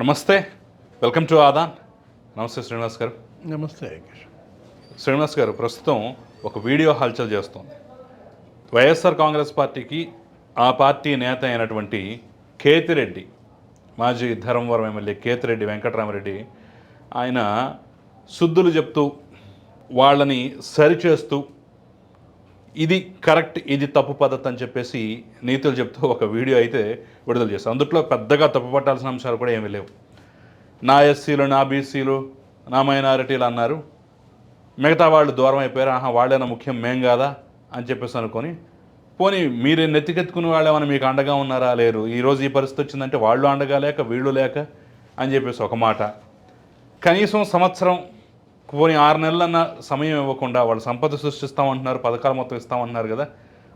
నమస్తే. Welcome to Aadan. నమస్తే శ్రీనివాస్ గారు. నమస్తే శ్రీనివాస్ గారు ప్రస్తుతం ఒక వీడియో హల్చల్ చేస్తోంది. వైఎస్ఆర్ కాంగ్రెస్ పార్టీకి ఆ పార్టీ నేత అయినటువంటి కేతిరెడ్డి మాజీ ధర్మవరం ఎమ్మెల్యే కేతిరెడ్డి వెంకటరామరెడ్డి ఆయన శుద్ధులు చెప్తూ వాళ్ళని సరిచేస్తూ ఇది కరెక్ట్ ఇది తప్పు పద్ధతి అని చెప్పేసి నీతులు చెప్తూ ఒక వీడియో అయితే విడుదల చేస్తారు అందుట్లో పెద్దగా తప్పు పట్టాల్సిన అంశాలు కూడా ఏమీ లేవు. నా ఎస్సీలు నా బీసీలు నా మైనారిటీలు అన్నారు. మిగతా వాళ్ళు దూరం అయిపోయారు. ఆహా వాళ్ళేనా ముఖ్యం మేం కాదా అని చెప్పేసి అనుకొని పోనీ మీరు నెత్తికెత్తుకునే వాళ్ళేమైనా మీకు అండగా ఉన్నారా లేరు? ఈరోజు ఈ పరిస్థితి వచ్చిందంటే వాళ్ళు అండగా లేక వీళ్ళు లేక అని చెప్పేసి ఒక మాట. కనీసం సంవత్సరం పోనీ ఆరు నెలలన్న సమయం ఇవ్వకుండా వాళ్ళు సంపద సృష్టిస్తామంటున్నారు పథకాలు మొత్తం ఇస్తామంటున్నారు కదా.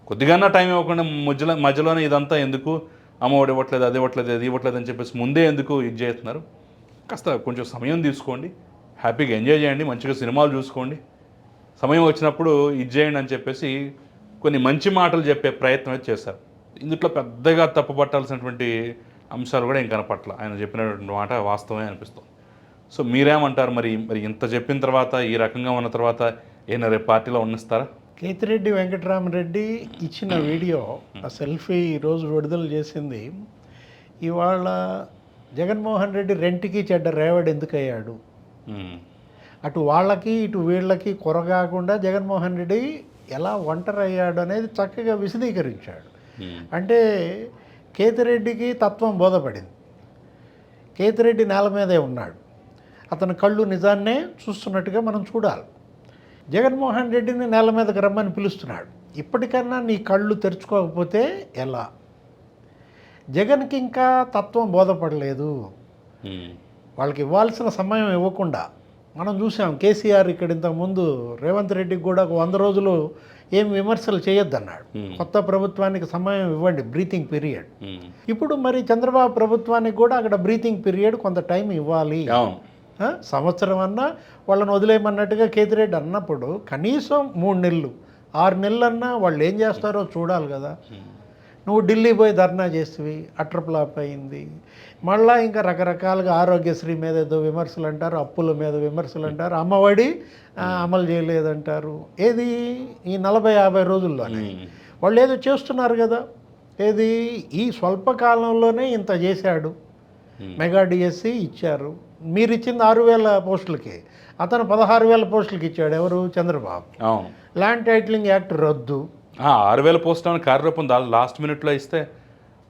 కొద్దిగా టైం ఇవ్వకుండా మధ్యలో మధ్యలోనే ఇదంతా ఎందుకు? అమ్మఒడి ఇవ్వట్లేదు అది ఇవ్వట్లేదు అది ఇవ్వట్లేదు అని చెప్పేసి ముందే ఎందుకు ఇది చేస్తున్నారు? కాస్త కొంచెం సమయం తీసుకోండి. హ్యాపీగా ఎంజాయ్ చేయండి మంచిగా సినిమాలు చూసుకోండి. సమయం వచ్చినప్పుడు ఇది చేయండి అని చెప్పేసి కొన్ని మంచి మాటలు చెప్పే ప్రయత్నం అయితే చేశారు. ఇందులో పెద్దగా తప్పుపట్టాల్సినటువంటి అంశాలు కూడా ఏం కనపట్ల ఆయన చెప్పినటువంటి మాట వాస్తవమే అనిపిస్తుంది. సో మీరేమంటారు మరి? మరి ఇంత చెప్పిన తర్వాత ఈ రకంగా ఉన్న తర్వాత ఏమైనా రేపు పార్టీలో ఉన్నిస్తారా? కేతిరెడ్డి వెంకటరామరెడ్డి ఇచ్చిన వీడియో ఆ సెల్ఫీ ఈరోజు విడుదల చేసింది. ఇవాళ జగన్మోహన్ రెడ్డి రెంట్కి చెడ్డ రేవడ్ ఎందుకు అయ్యాడు ఉమ్, అటు వాళ్ళకి ఇటు వీళ్ళకి కొరగాకుండా జగన్మోహన్ రెడ్డి ఎలా ఒంటరి అయ్యాడు అనేది చక్కగా విశదీకరించాడు. అంటే కేతిరెడ్డికి తత్వం బోధపడింది. కేతిరెడ్డి నేల మీదే ఉన్నాడు. అతని కళ్ళు నిజాన్నే చూస్తున్నట్టుగా మనం చూడాలి. జగన్మోహన్ రెడ్డిని నేల మీదకి రమ్మని పిలుస్తున్నాడు. ఇప్పటికన్నా నీ కళ్ళు తెరుచుకోకపోతే ఎలా? జగన్కి ఇంకా తత్వం బోధపడలేదు. వాళ్ళకి ఇవ్వాల్సిన సమయం ఇవ్వకుండా మనం చూసాం కేసీఆర్ ఇక్కడ ఇంతకుముందు రేవంత్ రెడ్డికి కూడా ఒక వంద రోజులు ఏం విమర్శలు చేయొద్దన్నాడు. కొత్త ప్రభుత్వానికి సమయం ఇవ్వండి బ్రీతింగ్ పీరియడ్. ఇప్పుడు మరి చంద్రబాబు ప్రభుత్వానికి కూడా అక్కడ బ్రీతింగ్ పీరియడ్ కొంత టైం ఇవ్వాలి? సంవత్సరం అన్నా వాళ్ళని వదిలేయమన్నట్టుగా కేతిరెడ్డి అన్నప్పుడు కనీసం మూడు నెలలు ఆరు నెలలన్నా వాళ్ళు ఏం చేస్తారో చూడాలి కదా. నువ్వు ఢిల్లీ పోయి ధర్నా చేసివి అట్ర ఫ్లాప్ అయింది. మళ్ళా ఇంకా రకరకాలుగా ఆరోగ్యశ్రీ మీద ఏదో విమర్శలు అంటారు అప్పుల మీద విమర్శలు అంటారు అమ్మఒడి అమలు చేయలేదంటారు. ఏది? ఈ నలభై యాభై రోజుల్లోనే. ఉమ్, వాళ్ళు ఏదో చేస్తున్నారు కదా. ఏది? ఈ స్వల్ప కాలంలోనే ఇంత చేశాడు. మెగా డిఎస్సి ఇచ్చారు. మీరు ఇచ్చింది ఆరు వేల పోస్టులకి. అతను పదహారు వేల పోస్టులకి ఇచ్చాడు. ఎవరు? చంద్రబాబు. ల్యాండ్ టైటిలింగ్ యాక్ట్ రద్దు. ఆరు వేల పోస్ట్ అని కార్యరూపం లాస్ట్ మినిట్లో ఇస్తే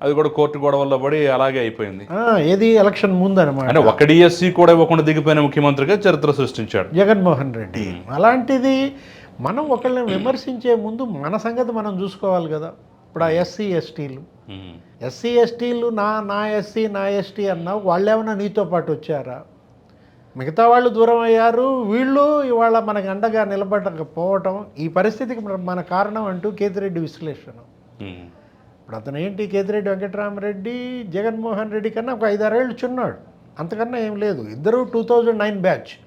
అది కూడా కోర్టు గొడవల్లో పడి అలాగే అయిపోయింది. ఏది ఎలక్షన్ ముందనమాట. అంటే ఒక డిఎస్సి కూడా ఇవ్వకుండా దిగిపోయిన ముఖ్యమంత్రిగా చరిత్ర సృష్టించాడు. జగన్మోహన్ రెడ్డి. అలాంటిది మనం ఒకళ్ళని విమర్శించే ముందు మన సంగతి మనం చూసుకోవాలి కదా. ఇప్పుడు ఆ ఎస్సీ ఎస్టీలు. ఎస్సీ ఎస్టీలు నా నా ఎస్సీ నా ఎస్టీ అన్నావు వాళ్ళు ఏమైనా నీతో పాటు వచ్చారా? మిగతా వాళ్ళు దూరం అయ్యారు. వీళ్ళు ఇవాళ మనకు అండగా నిలబడకపోవటం ఈ పరిస్థితికి మన- కారణం అంటూ కేతిరెడ్డి విశ్లేషణ. ఇప్పుడు అతను ఏంటి కేతిరెడ్డి వెంకటరామరెడ్డి? జగన్మోహన్ రెడ్డి కన్నా ఒక ఐదారేళ్ళు చిన్నాడు. అంతకన్నా ఏం లేదు. ఇద్దరు two thousand nine batch.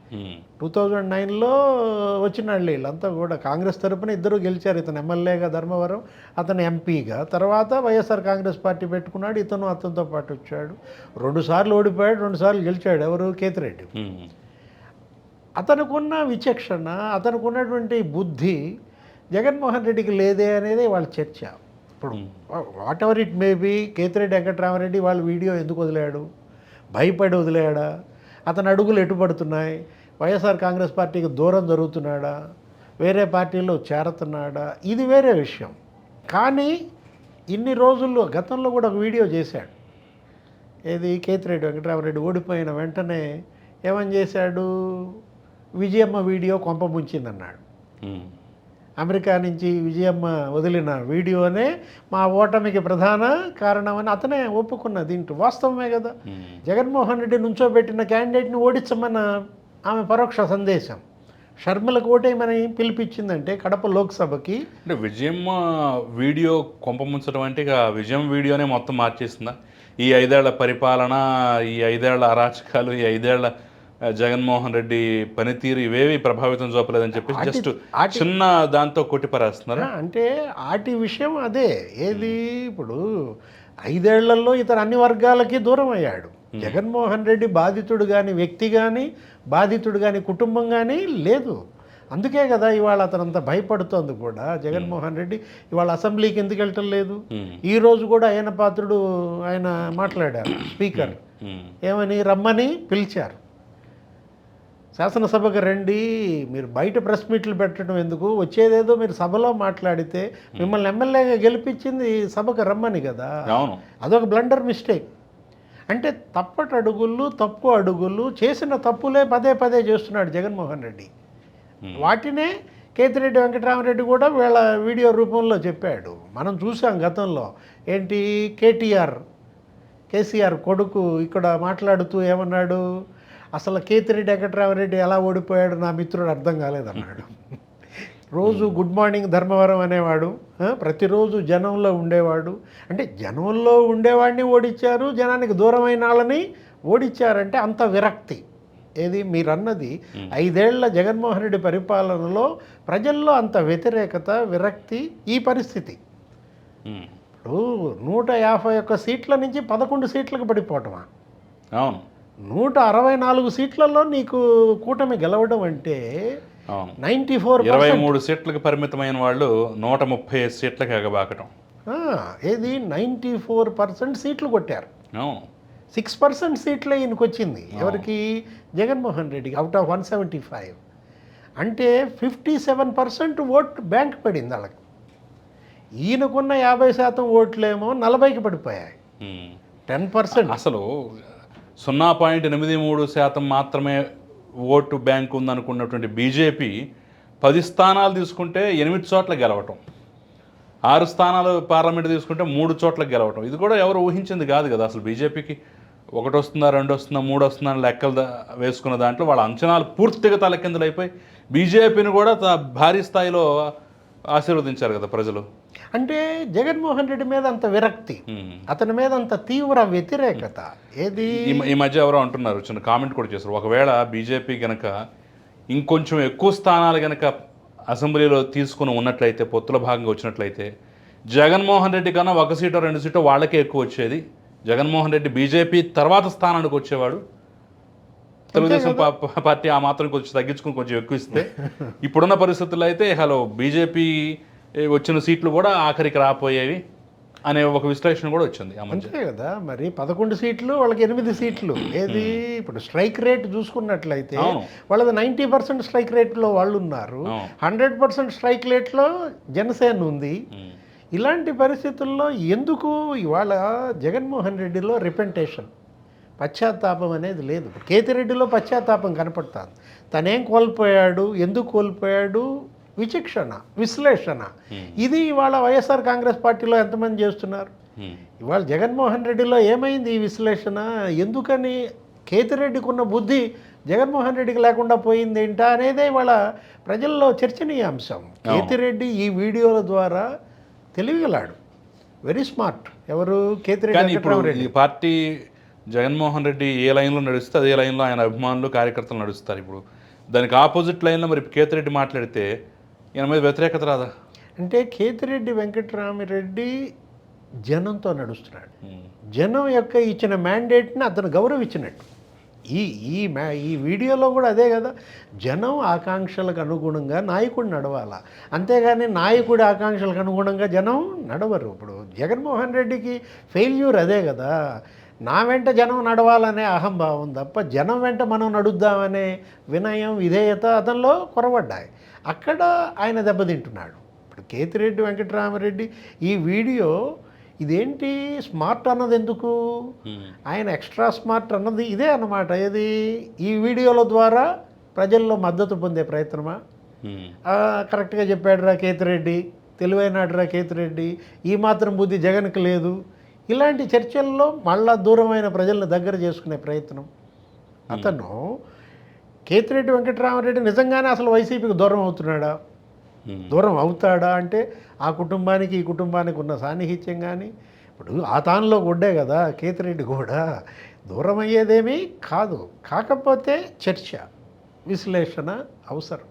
Two thousand నైన్లో వచ్చినాళ్ళు వీళ్ళంతా కూడా. కాంగ్రెస్ తరపున ఇద్దరు గెలిచారు. ఇతను ఎమ్మెల్యేగా ధర్మవరం అతను ఎంపీగా. తర్వాత వైఎస్ఆర్ కాంగ్రెస్ పార్టీ పెట్టుకున్నాడు. ఇతను అతనితో పాటు వచ్చాడు. రెండుసార్లు ఓడిపోయాడు రెండుసార్లు గెలిచాడు. ఎవరు? కేతిరెడ్డి. అతనుకున్న విచక్షణ అతనుకున్నటువంటి బుద్ధి జగన్మోహన్ రెడ్డికి లేదే అనేది వాళ్ళ చర్చ. ఇప్పుడు whatever it may be Kethireddy Venkatarama Reddy వాళ్ళ వీడియో ఎందుకు వదిలాడు? భయపడి వదిలాడా? అతని అడుగులు ఎటుపడుతున్నాయి వైఎస్ఆర్ కాంగ్రెస్ పార్టీకి దూరం జరుగుతున్నాడా? వేరే పార్టీలో చేరుతున్నాడా? ఇది వేరే విషయం. కానీ ఇన్ని రోజుల్లో గతంలో కూడా ఒక వీడియో చేశాడు. ఏది కేతిరెడ్డి వెంకటరామరెడ్డి ఓడిపోయిన వెంటనే ఏమని చేశాడు? విజయమ్మ వీడియో కొంప ముంచిందన్నాడు. ఉమ్, అమెరికా నుంచి విజయమ్మ వదిలిన వీడియోనే మా ఓటమికి ప్రధాన కారణమని అతనే ఒప్పుకున్న దీంట్లో. వాస్తవమే కదా. జగన్మోహన్ రెడ్డి నుంచోబెట్టిన క్యాండిడేట్ని ఓడించమన్న ఆమె పరోక్ష సందేశం. షర్మిలకు ఓటేయమని పిలిపించిందంటే కడప లోక్సభకి. అంటే విజయమ్మ వీడియో కొంప ముంచడం అంటే ఇక విజయం వీడియోనే మొత్తం మార్చేసిందా? ఈ ఐదేళ్ళ పరిపాలన ఈ ఐదేళ్ళ అరాచకాలు ఈ ఐదేళ్ళ జగన్మోహన్ రెడ్డి పనితీరు ఇవేవి ప్రభావితం చూపలేదని చెప్పి జస్ట్ చిన్న దాంతో కొట్టిపరేస్తున్నారా? అంటే ఆటి విషయం అదే. ఏది ఇప్పుడు ఐదేళ్ళలో ఇతను అన్ని వర్గాలకి దూరం అయ్యాడు. జగన్మోహన్ రెడ్డి బాధితుడు కానీ వ్యక్తి కానీ బాధితుడు కానీ కుటుంబం కానీ లేదు. అందుకే కదా ఇవాళ అతను అంత భయపడుతోంది కూడా. జగన్మోహన్ రెడ్డి ఇవాళ అసెంబ్లీకి ఎందుకు వెళ్ళటం లేదు? ఉమ్, ఈ రోజు కూడా ఆయన పాత్రుడు ఆయన మాట్లాడారు స్పీకర్. ఏమని? రమ్మని పిలిచారు. శాసనసభకు రండి మీరు బయట ప్రెస్ మీట్లు పెట్టడం ఎందుకు? వచ్చేదేదో మీరు సభలో మాట్లాడితే మిమ్మల్ని ఎమ్మెల్యేగా గెలిపించింది సభకు రమ్మని కదా. అదొక బ్లండర్ మిస్టేక్. అంటే తప్పటి అడుగులు తప్పు అడుగులు చేసిన తప్పులే పదే పదే చేస్తున్నాడు జగన్మోహన్ రెడ్డి. వాటినే కేతిరెడ్డి వెంకటరామరెడ్డి కూడా వీళ్ళ వీడియో రూపంలో చెప్పాడు. మనం చూసాం గతంలో. ఏంటి? కేటీఆర్ కేసీఆర్ కొడుకు ఇక్కడ మాట్లాడుతూ ఏమన్నాడు? అసలు కేతిరెడ్డి వెంకటరామరెడ్డి ఎలా ఓడిపోయాడు నా మిత్రుడు అర్థం కాలేదన్నాడు. రోజు గుడ్ మార్నింగ్ ధర్మవరం అనేవాడు ప్రతిరోజు జనంలో ఉండేవాడు. అంటే జనంలో ఉండేవాడిని ఓడించారు జనానికి దూరమైన వాళ్ళని ఓడించారంటే అంత విరక్తి. ఏది? మీరన్నది ఐదేళ్ళ జగన్మోహన్ రెడ్డి పరిపాలనలో ప్రజల్లో అంత వ్యతిరేకత విరక్తి ఈ పరిస్థితి. ఉమ్, ఇప్పుడు నూట యాభై ఒక్క సీట్ల నుంచి పదకొండు సీట్లకు పడిపోవటమా? అవును. నూట అరవై నాలుగు సీట్లలో నీకు కూటమి గెలవడం అంటే నైంటీ ఫోర్ ఇరవై మూడు సీట్లకు పరిమితమైన వాళ్ళు నూట ముప్పై సీట్లకు ఎగబాకటం. ఏది? నైంటీ ఫోర్ పర్సెంట్ సీట్లు కొట్టారు. సిక్స్ పర్సెంట్ సీట్లే ఈయనకి వచ్చింది ఎవరికి? జగన్మోహన్ రెడ్డికి out of one seventy five. అంటే fifty seven percent vote bank పడింది వాళ్ళకి. ఈయనకున్న యాభై శాతం ఓట్లేమో నలభైకి పడిపోయాయి. Ten percent. అసలు సున్నా పాయింట్ ఎనిమిది మూడు శాతం మాత్రమే ఓటు బ్యాంక్ ఉందనుకున్నటువంటి బీజేపీ పది స్థానాలు తీసుకుంటే ఎనిమిది చోట్ల గెలవటం. ఆరు స్థానాలు పార్లమెంట్ తీసుకుంటే మూడు చోట్ల గెలవటం. ఇది కూడా ఎవరు ఊహించింది కాదు కదా అసలు బీజేపీకి. ఒకటి వస్తుందా రెండు వస్తుందా మూడు వస్తుందా అని లెక్కలు వేసుకున్న దాంట్లో వాళ్ళ అంచనాలు పూర్తిగా తలకిందులైపోయి బీజేపీని కూడా త- భారీ స్థాయిలో ఆశీర్వదించారు కదా ప్రజలు. అంటే జగన్మోహన్ రెడ్డి మీద అంత విరక్తి. అతని మీద అంత తీవ్ర వ్యతిరేకత. ఏది? ఈ మధ్య ఎవరో అంటున్నారు చిన్న కామెంట్ కూడా చేశారు. ఒకవేళ బీజేపీ గనక ఇంకొంచెం ఎక్కువ స్థానాలు గనక అసెంబ్లీలో తీసుకుని ఉన్నట్లయితే పొత్తుల భాగంగా వచ్చినట్లయితే జగన్మోహన్ రెడ్డి కన్నా ఒక సీటో రెండు సీటో వాళ్ళకే ఎక్కువ వచ్చేది. జగన్మోహన్ రెడ్డి బీజేపీ తర్వాత స్థానానికి వచ్చేవాడు. తెలుగుదేశం పార్టీ ఆ మాత్రం కొంచెం తగ్గించుకుని కొంచెం ఎక్కువ ఇస్తే. ఇప్పుడున్న పరిస్థితుల్లో అయితే హలో బీజేపీ వచ్చిన సీట్లు కూడా ఆఖరికి రాపోయేవి అనే ఒక విశ్లేషణ కూడా వచ్చింది అంతే కదా. మరి పదకొండు సీట్లు వాళ్ళకి ఎనిమిది సీట్లు. ఏది? ఇప్పుడు స్ట్రైక్ రేట్ చూసుకున్నట్లయితే. వాళ్ళది నైంటీ పర్సెంట్ స్ట్రైక్ రేట్లో వాళ్ళు ఉన్నారు. హండ్రెడ్ పర్సెంట్ స్ట్రైక్ రేట్లో జనసేన ఉంది. ఇలాంటి పరిస్థితుల్లో ఎందుకు ఇవాళ జగన్మోహన్ రెడ్డిలో రిపెంటేషన్ పశ్చాత్తాపం అనేది లేదు. కేతిరెడ్డిలో పశ్చాత్తాపం కనపడుతుంది. తనేం కోల్పోయాడు? ఎందుకు కోల్పోయాడు? విచక్షణ విశ్లేషణ. ఇది ఇవాళ వైఎస్ఆర్ కాంగ్రెస్ పార్టీలో ఎంతమంది చేస్తున్నారు. ఇవాళ జగన్మోహన్ రెడ్డిలో ఏమైంది ఈ విశ్లేషణ? ఎందుకని కేతిరెడ్డికి ఉన్న బుద్ధి జగన్మోహన్ రెడ్డికి లేకుండా పోయింది ఏంటా అనేదే ఇవాళ ప్రజల్లో చర్చనీయాంశం. కేతిరెడ్డి ఈ వీడియోల ద్వారా తెలివిగలాడు. Very smart. ఎవరు? కేతిరెడ్డి పార్టీ జగన్మోహన్ రెడ్డి ఏ లైన్లో నడుస్తే అదే లైన్లో ఆయన అభిమానులు కార్యకర్తలు నడుస్తారు ఇప్పుడు. దానికి ఆపోజిట్ లైన్లో మరి కేతిరెడ్డి మాట్లాడితే ఈయన మీద వ్యతిరేకత రాదా? అంటే కేతిరెడ్డి వెంకటరామిరెడ్డి జనంతో నడుస్తున్నాడు. జనం యొక్క ఇచ్చిన మ్యాండేట్ని అతను గౌరవించినట్టు. ఈ ఈ మ్యా ఈ వీడియోలో కూడా అదే కదా జనం ఆకాంక్షలకు అనుగుణంగా నాయకుడు నడవాలా. అంతేగాని నాయకుడి ఆకాంక్షలకు అనుగుణంగా జనం నడవరు. ఇప్పుడు జగన్మోహన్ రెడ్డికి ఫెయిల్యూర్ అదే కదా. నా వెంట జనం నడవాలనే అహంభావం తప్ప జనం వెంట మనం నడుద్దామనే వినయం విధేయత అతనిలో కొరవడ్డాయి అక్కడ ఆయన దెబ్బతింటున్నాడు. ఇప్పుడు కేతిరెడ్డి వెంకటరామరెడ్డి ఈ వీడియో ఇదేంటి స్మార్ట్ అన్నది ఎందుకు. ఆయన ఎక్స్ట్రా స్మార్ట్ అన్నది ఇదే అన్నమాట. ఏది? ఈ వీడియోల ద్వారా ప్రజల్లో మద్దతు పొందే ప్రయత్నమా? కరెక్ట్గా చెప్పాడురా కేతిరెడ్డి తెలివైనాడురా కేతిరెడ్డి ఈ మాత్రం బుద్ధి జగన్కి లేదు. ఇలాంటి చర్చల్లో మళ్ళా దూరమైన ప్రజలను దగ్గర చేసుకునే ప్రయత్నం. అతను కేతిరెడ్డి వెంకటరామరెడ్డి నిజంగానే అసలు వైసీపీకి దూరం అవుతున్నాడా. దూరం అవుతాడా అంటే ఆ కుటుంబానికి ఈ కుటుంబానికి ఉన్న సాన్నిహిత్యం కానీ ఇప్పుడు ఆ తానులో గుడ్డే కదా కేతిరెడ్డి కూడా. దూరం అయ్యేదేమీ కాదు. కాకపోతే చర్చ విశ్లేషణ అవసరం.